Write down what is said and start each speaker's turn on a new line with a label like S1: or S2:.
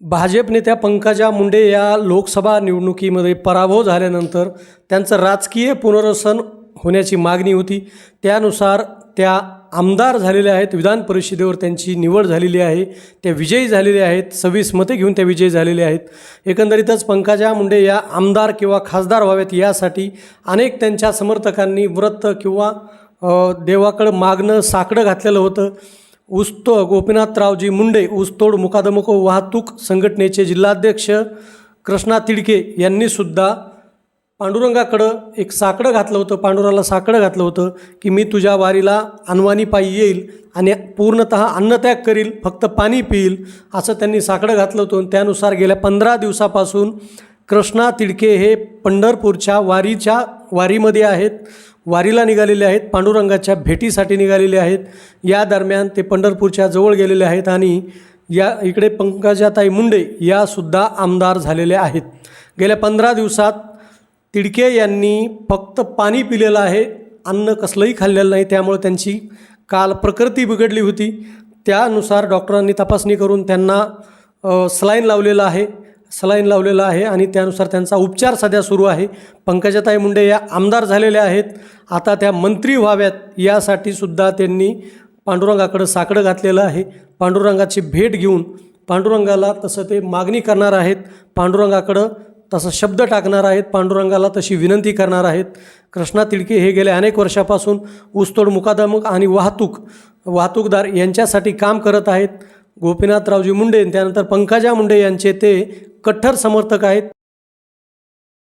S1: भाजप नेत्या पंकजा मुंडे या लोकसभा निवडणुकीमध्ये पराभव झाल्यानंतर त्यांचं राजकीय पुनर्वसन होण्याची मागणी होती. त्यानुसार त्या आमदार झालेल्या आहेत विधान परिषदेवर त्यांची निवड झालेली आहे त्या विजयी झालेल्या आहेत सव्वीस मते घेऊन त्या विजयी झालेल्या आहेत. एकंदरीतच पंकजा मुंडे या आमदार किंवा खासदार व्हावेत यासाठी अनेक त्यांच्या समर्थकांनी व्रत किंवा देवाकडं मागणं साकडं घातलेलं होतं. ऊसतो गोपीनाथरावजी मुंडे ऊसतोड मुकादमक वाहतूक संघटनेचे जिल्हाध्यक्ष कृष्णा तिडके यांनीसुद्धा पांडुरंगाकडं एक साकडं घातलं होतं पांडुराला साकडं घातलं होतं की मी तुझ्या वारीला अनवानीपायी येईल आणि पूर्णत अन्नत्याग करील फक्त पाणी पिईल असं त्यांनी साकडं घातलं होतं. आणि त्यानुसार गेल्या पंधरा दिवसापासून कृष्णा तिडके हे पंढरपूरच्या वारीच्या वारीमध्ये आहेत. वारीला निघालेले आहेत. पांडुरंगाच्या भेटीसाठी निघालेले आहेत. या दरम्यान ते पंढरपूरच्या जवळ गेलेले आहेत आणि या इकडे पंकजाताई मुंडे यासुद्धा आमदार झालेल्या आहेत. गेल्या पंधरा दिवसात तिडके यांनी फक्त पाणी पिलेलं आहे. अन्न कसलंही खाल्लेलं नाही. त्यामुळे त्यांची काल प्रकृती बिघडली होती. त्यानुसार डॉक्टरांनी तपासणी करून त्यांना सलाईन लावलेलं आहे. सलाईन लावलेलं आहे आणि त्यानुसार त्यांचा उपचार सध्या सुरू आहे. पंकजाताई मुंडे या आमदार झालेल्या आहेत. आता त्या मंत्री व्हाव्यात यासाठी सुद्धा त्यांनी पांडुरंगाकडं साकडं घातलेलं आहे. पांडुरंगाची भेट घेऊन पांडुरंगाला तसं ते मागणी करणार आहेत. पांडुरंगाकडं तसं शब्द टाकणार आहेत. पांडुरंगाला तशी विनंती करणार आहेत. कृष्णा तिडके हे गेल्या अनेक वर्षापासून ऊसतोड मुकादमक आणि वाहतूक वाहतूकदार यांच्यासाठी काम करत आहेत. गोपीनाथरावजी मुंडे त्यानंतर पंकजा मुंडे यांचे ते कट्टर समर्थक आहेत.